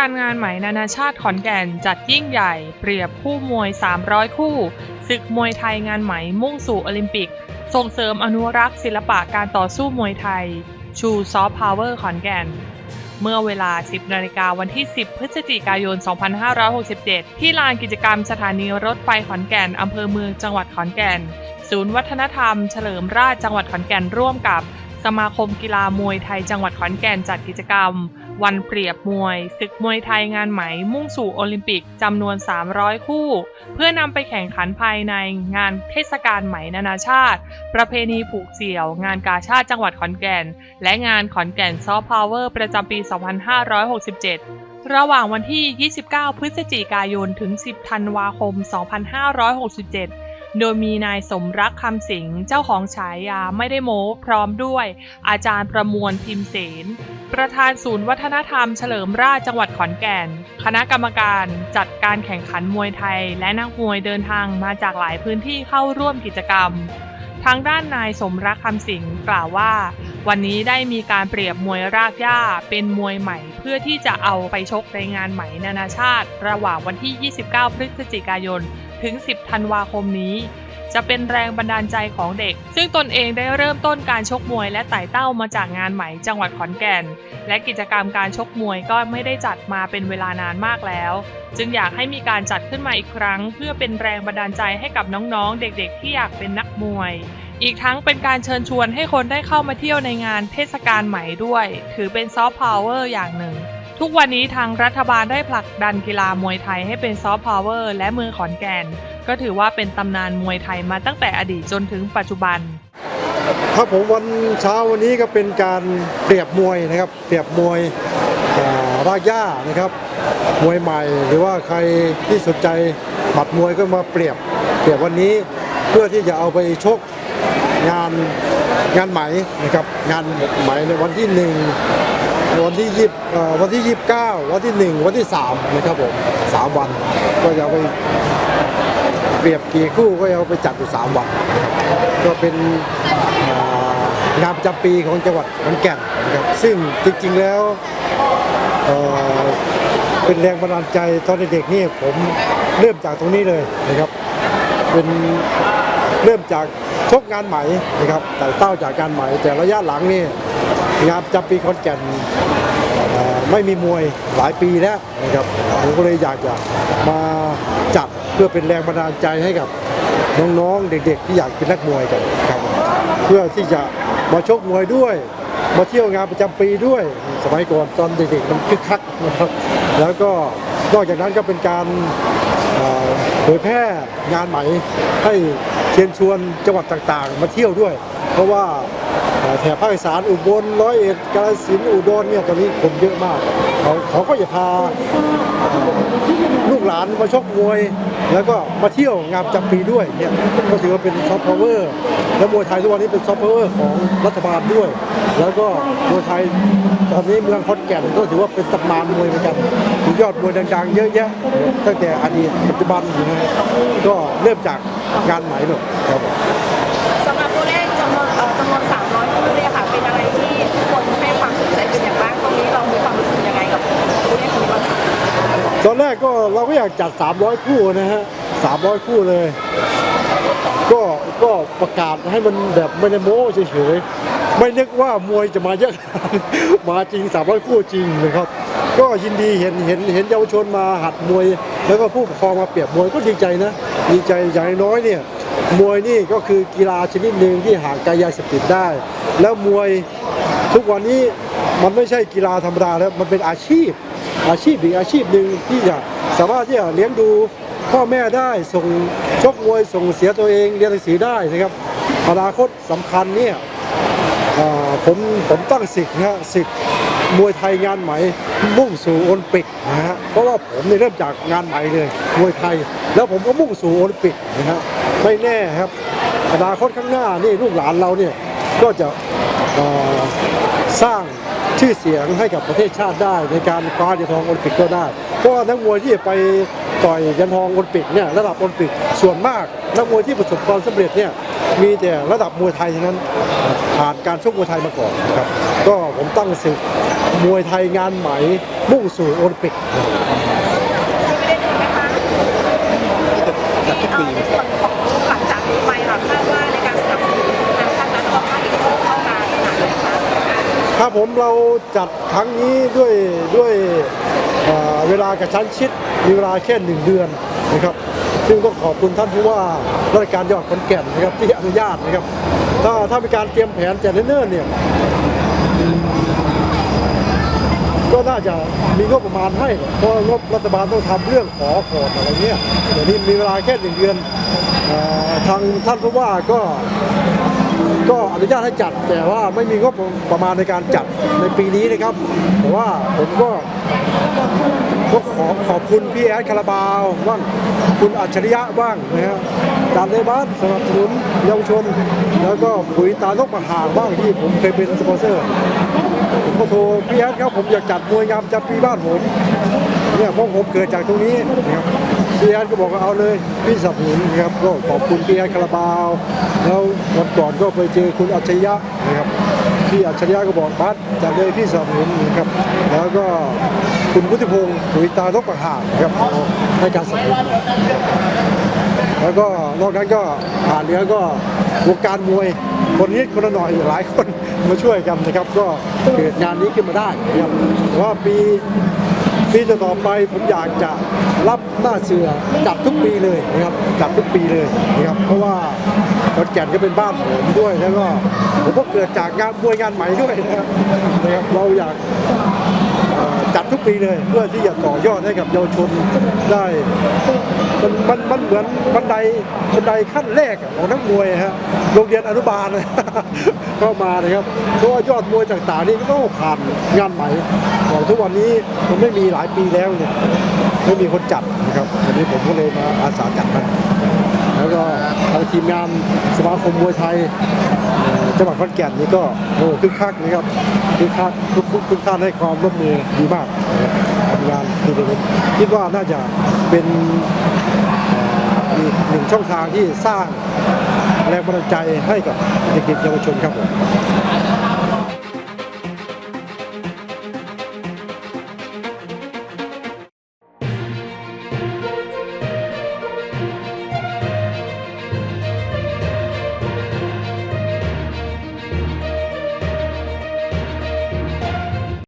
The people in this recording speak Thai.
การงานไหมนานาชาติขอนแก่นจัดยิ่งใหญ่ เปรียบคู่มวย 300 คู่ศึกมวยไทยงานไหมมุ่งสู่โอลิมปิก ส่งเสริมอนุรักษ์ศิลปะการต่อสู้มวยไทย ชูซอฟต์พาวเวอร์ขอนแก่น เมื่อเวลา 10นาฬิกาวันที่ 10 พฤศจิกายน 2567 ที่ลานกิจกรรมสถานีรถไฟขอนแก่นอำเภอเมืองจังหวัดขอนแก่น ศูนย์วัฒนธรรม เฉลิมราชจังหวัดขอนแก่นร่วมกับ สมาคมกีฬามวยไทยจังหวัดขอนแก่นจัดกิจกรรม วันเปรียบมวย ศึกมวยไทยงานไหมมุ่งสู่โอลิมปิกจำนวน 300 คู่ เพื่อนำไปแข่งขันภายในงานเทศกาลไหมนานาชาติ ประเพณีผูกเสี่ยว งานกาชาติจังหวัดขอนแก่น และงานขอนแก่นซอฟต์พาวเวอร์ประจำปี 2567 ระหว่างวันที่ 29 พฤศจิกายน ถึง 10 ธันวาคม 2567 โดยมีนายสมรักคำสิงเจ้าของฉายาไม่ได้โม้พร้อมด้วย อาจารย์ประมวลพิมเสน ประธานศูนย์วัฒนธรรมเฉลิมราชจังหวัดขอนแก่น คณะกรรมการจัดการแข่งขันมวยไทย และนักมวยเดินทางมาจากหลายพื้นที่เข้าร่วมกิจกรรม ทางด้านนายสมรักคำสิงห์กล่าวว่า วันนี้ได้มีการเปรียบมวยรากหญ้าเป็นมวยใหม่ เพื่อที่จะเอาไปชกในงานใหม่นานาชาติ ระหว่างวันที่ 29 พฤศจิกายน ถึง 10 ธันวาคมนี้ จะเป็นแรงบันดาลใจของเด็ก ซึ่งตนเองได้เริ่มต้นการชกมวยและไต่เต้ามาจากงานไหมจังหวัดขอนแก่น และกิจกรรมการชกมวยก็ไม่ได้จัดมาเป็นเวลานานมากแล้ว จึงอยากให้มีการจัดขึ้นมาอีกครั้ง เพื่อเป็นแรงบันดาลใจให้กับน้องๆ เด็กๆ ที่อยากเป็นนักมวย อีกทั้งเป็นการเชิญชวนให้คนได้เข้ามาเที่ยวในงานเทศกาลไหมด้วย ถือเป็นซอฟต์พาวเวอร์อย่างหนึ่งทุกวันนี้ทางรัฐบาลได้ผลักดันกีฬามวยไทยให้เป็นซอฟต์พาวเวอร์และเมืองขอนแก่น ก็ถือว่าเป็นตำนานมวยไทยมาตั้งแต่อดีตจนถึงปัจจุบัน ครับผมวันเช้าวันนี้ก็เป็นการเปรียบมวยนะครับเปรียบมวยรากหญ้านะครับมวยใหม่ หรือว่าใครที่สนใจหมัดมวยก็มาเปรียบเปรียบวันนี้เพื่อที่จะเอาไปชกงานงานไหมนะครับงานไหมในวันที่หนึ่งวันที่ยี่วันที่ยี่สิบเก้าวันที่หนึ่งวันที่สามนะครับผมสามวันก็จะไป เปรียบกี่คู่ก็เอาไปจัดอยู่สามวันก็เป็นงานประจำปีของจังหวัดขอนแก่นนะครับซึ่งจริงๆแล้วเเป็นแรงบันดาลใจตอนเด็กๆนี่ผมเริ่มจากตรงนี้เลยนะครับเป็นเริ่มจากชกงานไหม่นะครับแต่เต้าจากการไหม่แต่ระยะหลังนี่งานประจำปีขอนแก่น ไม่มีมวยหลายปีแล้วนะครับผมก็เลยอยากจะมาจัดเพื่อเป็นแรงบันดาลใจให้กับน้องๆ เด็กๆ ที่อยากเป็นนักมวยกันครับ เพื่อที่จะมาชกมวยด้วย มาเที่ยวงานประจำปีด้วย สมัยก่อนตอนเด็กๆมันคึกคักนะครับ แล้วก็นอกจากนั้นก็เป็นการเผยแพร่งานไหม่ให้เชิญชวนจังหวัดต่างๆ มาเที่ยวด้วย เพราะว่า แถบภาคอีสานอุบลร้อยเอ็ดกาฬสินธุ์อุดรเนี่ยตอนนี้คนเยอะมากเขาเขาก็จะพาลูกหลานมาชกมวย แล้วก็มาเที่ยวงานประจำปีด้วยเนี่ยก็ถือว่าเป็นซอฟต์พาวเวอร์และมวยไทยทุกวันนี้เป็นซอฟต์พาวเวอร์ของรัฐบาลด้วย แล้วก็มวยไทยตอนนี้เมืองขอนแก่นก็ถือว่าเป็นตำนานมวยเหมือนกันมียอดมวยดังๆ เยอะแยะตั้งแต่อดีตปัจจุบันอยู่นะก็เริ่มจากงานไหมหน่อยครับ ตอนแรกก็เราก็อยากจัด 300 คู่นะฮะ 300 คู่เลย ก็ก็ประกาศให้มันแบบไม่ได้โม้เฉยๆ ไม่นึกว่ามวยจะมาเยอะ มาจริง 300 คู่จริงนะครับ ก็ยินดีเห็นเห็นเห็นเยาวชนมาหัดมวย แล้วก็ผู้ปกครองมาเปรียบมวยก็ดีใจนะ ดีใจอย่างน้อยเนี่ยมวยนี่ก็คือกีฬาชนิดหนึ่งที่ห่างไกลยาเสพติดได้ แล้วมวยทุกวันนี้มันไม่ใช่กีฬาธรรมดาแล้วมันเป็นอาชีพ อาชีพอีกอาชีพหนึ่งที่จะสามารถที่จะเลี้ยงดูพ่อแม่ได้ส่งชกมวยส่งเสียตัวเองเรียนหนังสือได้นะครับอนาคตสำคัญเนี่ยผมผมตั้งสิทธิ์นะฮะสิทธิ์มวยไทยงานไหม่มุ่งสู่โอลิมปิกนะฮะเพราะว่าผมเนี่ยเริ่มจากงานไหม่เลยมวยไทย แล้วผมก็มุ่งสู่โอลิมปิกนะฮะไม่แน่ครับอนาคตข้างหน้านี่ลูกหลานเราเนี่ยก็จะสร้าง ชื่อเสียงให้กับประเทศชาติได้ ในการคว้าเหรียญทองโอลิมปิกก็ได้เพราะนักมวยที่ไปต่อยเหรียญทองโอลิมปิกเนี่ยระดับโอลิมปิกส่วนมากนักมวยที่ประสบความสำเร็จเนี่ยมีแต่ระดับมวยไทยทั้งนั้นผ่านการชกมวยไทยมาก่อนครับก็ผมตั้งศึกมวยไทยงานไหม่มุ่งสู่โอลิมปิกไม่ได้ดูไหมคะจัดทุกปีส่วนของหลังจากนี้ไปค่ะคาดว่า ครับผมเราจัดครั้งนี้ด้วยด้วยเเวลากระชั้นชิดมีเวลาแค่หนึ่งเดือนนะครับ ซึ่งต้องขอบคุณท่านผู้ว่าราชการจังหวัดขอนแก่นนะครับที่อนุญาตนะครับ ถ้าถ้ามีการเตรียมแผนแต่เนิ่นๆเนี่ยก็น่าจะมีงบประมาณให้เพราะงบรัฐบาลต้องทำเรื่องขอก่อนอะไรเงี้ยเดี๋ยวนี้มีเวลาแค่หนึ่งเดือนทางท่านผู้ว่าก็ ก็อนุญาตให้จัด แต่ว่าไม่มีงบประมาณในการจัดในปีนี้นะครับ แต่ว่าผมก็ก็ขอขอบคุณพี่แอดคาราบาวบ้างคุณอัจฉริยะบ้างนะครับการในบ้านสนับสนุนเยาวชน แล้วก็ปุ๋ยตานกประหางบ้างที่ผมเคยเป็นสปอนเซอร์ผมก็โทรพี่แอดครับผมอยากจัดมวยงามจัดปีบ้านผมเนี่ยเพราะผมเกิดจากตรงนี้นะครับ พี่แอดก็บอกว่าเอาเลยพี่สนับสนุนนะครับก็ขอบคุณพี่แอดคาราบาว แล้ววันก่อนก็ไปเจอคุณอัจฉริยะนะครับพี่อัจฉริยะก็บอกบัสจัดเลยพี่สนับสนุนนะครับแล้วก็คุณพุทธิพงศ์ปุ๋ยตาทกประหารครับให้การสนับสนุนแล้วก็นอกนั้นก็ผ่านเนื้อก็วงการมวยคนนี้คนละหน่อยหลายคนมาช่วยกันนะครับ ก็เกิดงานนี้ขึ้นมาได้นะครับว่าปี ปีต่อไปผมอยากจะรับหน้าเสือจัดทุกปีเลยนะครับจัดทุกปีเลยนะครับเพราะว่าขอนแก่นก็เป็นบ้านผมด้วยแล้วก็ผมก็เกิดจากงานบวยงานใหม่ด้วยนะครับเราอยาก ทุกปีเลย เพื่อที่จะต่อยอดให้กับเยาวชนได้มันมันมันเหมือนบันไดบันไดขั้นแรกของนักมวยฮะโรงเรียนอนุบาลเข้ามานะครับเพราะว่ายอดมวยต่างๆนี่ก็ต้องผ่านงานใหม่ของทุกวันนี้มันไม่มีหลายปีแล้วเนี่ยไม่มีคนจัดนะครับวันนี้ผมก็เลยมาอาสาจัดมันแล้วก็ทางทีมงานสมาคมมวยไทยจังหวัดขอนแก่นนี่ก็โอ้คึกคักนะครับ คึกคักทุกทุกทุกท่านให้ความร่วมมือดีมากทำงานดีเลยคิดว่าน่าจะเป็นหนึ่งช่องทางที่สร้างแรงบันดาลใจให้กับเด็กๆเยาวชนครับผม